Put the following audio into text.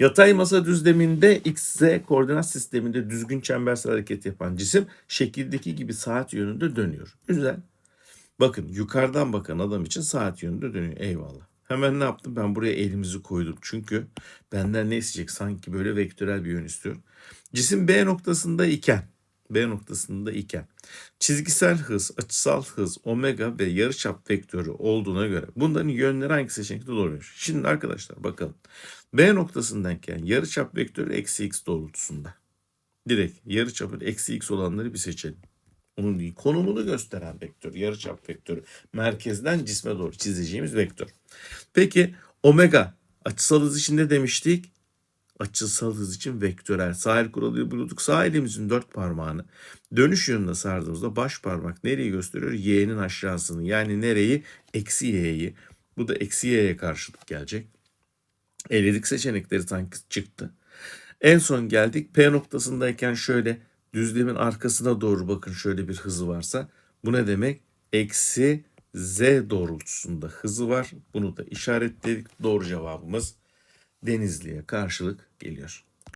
Yatay masa düzleminde x, z koordinat sisteminde düzgün çembersel hareket yapan cisim şekildeki gibi saat yönünde dönüyor. Güzel. Bakın yukarıdan bakan adam için saat yönünde dönüyor. Eyvallah. Hemen ne yaptım? Ben buraya elimizi koydum. Çünkü benden ne isteyecek? Sanki böyle vektörel bir yön istiyorum. Cisim B noktasında iken, B noktasında iken çizgisel hız, açısal hız, omega ve yarıçap vektörü olduğuna göre bunların yönleri hangi seçenekte doğruymuş? Şimdi arkadaşlar bakalım. B noktasındayken yarıçap vektörü eksi x doğrultusunda. Direkt yarıçapı eksi x olanları bir seçelim. Onun değil, konumunu gösteren vektör, yarıçap vektörü. Merkezden cisme doğru çizeceğimiz vektör. Peki omega açısal hız için ne demiştik? Açısal hız için vektörel. Sağ el kuralı bulduk. Sağ elimizin dört parmağını dönüş yönüne sardığımızda baş parmak nereyi gösteriyor? Y'nin aşağısını. Yani nereyi? Eksi y'yi. Bu da eksi y'ye karşılık gelecek. Eledik seçenekleri sanki çıktı. En son geldik P noktasındayken şöyle düzlemin arkasına doğru bakın şöyle bir hızı varsa. Bu ne demek? Eksi z doğrultusunda hızı var. Bunu da işaretledik. Doğru cevabımız Denizli'ye karşılık geliyor.